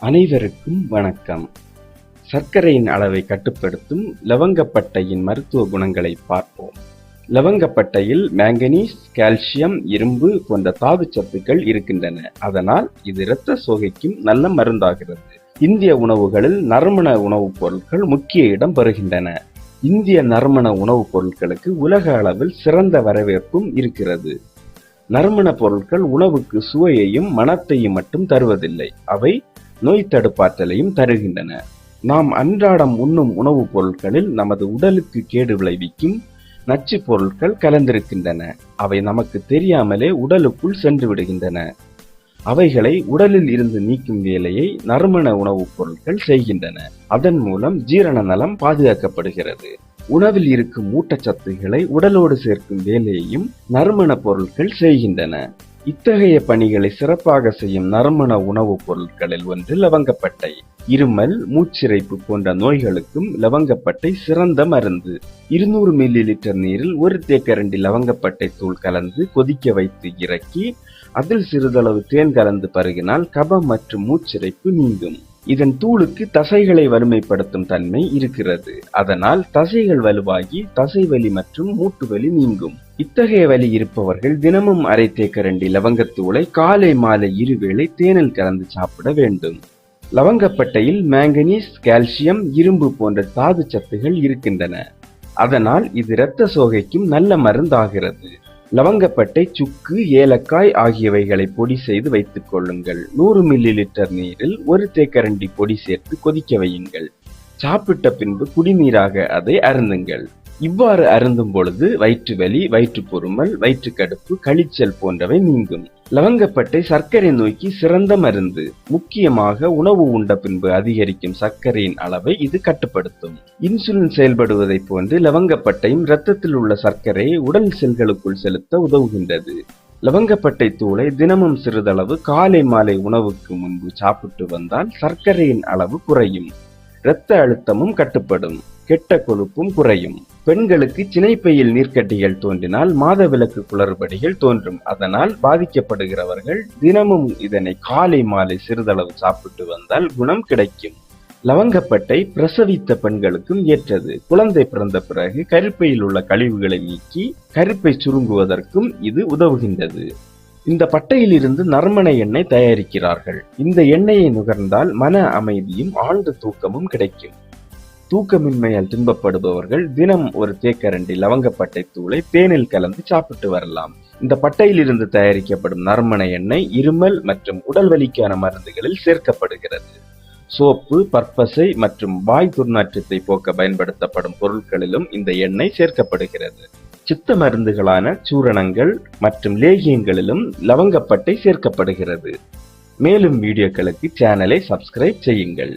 அனைவருக்கும் வணக்கம். சர்க்கரையின் அளவை கட்டுப்படுத்தும் லவங்கப்பட்டையின் மருத்துவ குணங்களை பார்ப்போம். லவங்கப்பட்டையில் மேங்கனீஸ் கால்சியம் இரும்பு போன்ற தாதுச்சத்துக்கள் இருக்கின்றன. அதனால் இது இரத்த சோகைக்கும் நல்ல மருந்தாகிறது. இந்திய உணவுகளில் நறுமண உணவுப் பொருட்கள் முக்கிய இடம் பெறுகின்றன. இந்திய நறுமண உணவுப் பொருட்களுக்கு உலக அளவில் சிறந்த வரவேற்பும் இருக்கிறது. நறுமண பொருட்கள் உணவுக்கு சுவையையும் மனத்தையும் மட்டும் தருவதில்லை. அவை நோய் தடுப்பாற்றலையும் தருகின்றன. நாம் அன்றாடம் உண்ணும் உணவுப் பொருட்களில் நமது உடலுக்கு கேடு விளைவிக்கும் நச்சு பொருட்கள் கலந்திருக்கின்றன. அவை நமக்கு தெரியாமலே உடலுக்குள் சென்று விடுகின்றன. அவைகளை உடலில் இருந்து நீக்கும் வேலையை நறுமண உணவுப் பொருட்கள் செய்கின்றன. அதன் மூலம் ஜீரண நலம் பாதுகாக்கப்படுகிறது. உணவில் இருக்கும் ஊட்டச்சத்துகளை உடலோடு சேர்க்கும் வேலையையும் நறுமண பொருட்கள் செய்கின்றன. இத்தகைய பணிகளை சிறப்பாக செய்யும் நறுமண உணவுப் பொருட்களில் ஒன்று லவங்கப்பட்டை. இருமல் மூச்சிறைப்பு போன்ற நோய்களுக்கும் லவங்கப்பட்டை சிறந்த மருந்து. இருநூறு மில்லி லிட்டர் நீரில் ஒரு தேக்கரண்டி லவங்கப்பட்டை தூள் கலந்து கொதிக்க வைத்து இறக்கி அதில் சிறிதளவு தேன் கலந்து பருகினால் கபம் மற்றும் மூச்சிறைப்பு நீங்கும். இதன் தூளுக்கு தசைகளை வலிமைப்படுத்தும் தன்மை இருக்கிறது. அதனால் தசைகள் வலுவாகி தசைவலி மற்றும் மூட்டு வலி நீங்கும். இத்தகைய வலி இருப்பவர்கள் தினமும் அரை தேக்கரண்டி லவங்கத்தூளை காலை மாலை இருவேளை தேனில் கலந்து சாப்பிட வேண்டும். லவங்கப்பட்டையில் மேங்கனீஸ் கால்சியம் இரும்பு போன்ற தாது சத்துகள் இருக்கின்றன. அதனால் இது இரத்த சோகைக்கும் நல்ல மருந்தாகிறது. லவங்கப்பட்டை சுக்கு ஏலக்காய் ஆகியவைகளை பொடி செய்து வைத்துக் கொள்ளுங்கள். நூறு மில்லி லிட்டர் நீரில் ஒரு தேக்கரண்டி பொடி சேர்த்து கொதிக்க வையுங்கள். சாப்பிட்ட பின்பு குடிநீராக அதை அருந்துங்கள். இவ்வாறு அருந்தும் பொழுது வயிற்று வலி வயிற்று பொறுமல் வயிற்றுக்கடுப்பு கழிச்சல் போன்றவை நீங்கும். லவங்கப்பட்டை சர்க்கரை நோய்க்கு சிறந்த மருந்து. முக்கியமாக உணவு உண்ட பின்பு அதிகரிக்கும் சர்க்கரையின் அளவை இது கட்டுப்படுத்தும். இன்சுலின் செயல்படுவதைப் போன்று லவங்கப்பட்டையும் இரத்தத்தில் உள்ள சர்க்கரையை உடல் செல்களுக்குள் செலுத்த உதவுகின்றது. லவங்கப்பட்டை தூளை தினமும் சிறிதளவு காலை மாலை உணவுக்கு முன்பு சாப்பிட்டு வந்தால் சர்க்கரையின் அளவு குறையும். இரத்த அழுத்தமும் கட்டுப்படும். கெட்ட கொழுப்பும் குறையும். பெண்களுக்கு சினைப்பையில் நீர்க்கட்டிகள் தோன்றினால் மாதவிலக்கு குளறுபடிகள் தோன்றும். அதனால் பாதிக்கப்படுகிறவர்கள் தினமும் இதனை காலை மாலை சிறிதளவு சாப்பிட்டு வந்தால் குணம் கிடைக்கும். லவங்கப்பட்டை பிரசவித்த பெண்களுக்கும் ஏற்றது. குழந்தை பிறந்த பிறகு கருப்பையில் உள்ள கழிவுகளை நீக்கி கருப்பை சுருங்குவதற்கும் இது உதவுகின்றது. இந்த பட்டையிலிருந்து நறுமண எண்ணெய் தயாரிக்கிறார்கள். இந்த எண்ணெயை நுகர்ந்தால் மன அமைதியும் ஆழ்ந்த தூக்கமும் கிடைக்கும். தூக்கமின்மையால் துன்பப்படுபவர்கள் தினம் ஒரு தேக்கரண்டி லவங்கப்பட்டை தூளை தேனில் கலந்து சாப்பிட்டு வரலாம். இந்த பட்டையிலிருந்து தயாரிக்கப்படும் நறுமண எண்ணெய் இருமல் மற்றும் உடல் வலிக்கான மருந்துகளில் சேர்க்கப்படுகிறது. சோப்பு பற்பசை மற்றும் வாய் துர்நாற்றத்தை போக்க பயன்படுத்தப்படும் பொருட்களிலும் இந்த எண்ணெய் சேர்க்கப்படுகிறது. சித்த மருந்துகளான சூரணங்கள் மற்றும் லேகியங்களிலும் லவங்கப்பட்டை சேர்க்கப்படுகிறது. மேலும் வீடியோக்களுக்கு சேனலை சப்ஸ்கிரைப் செய்யுங்கள்.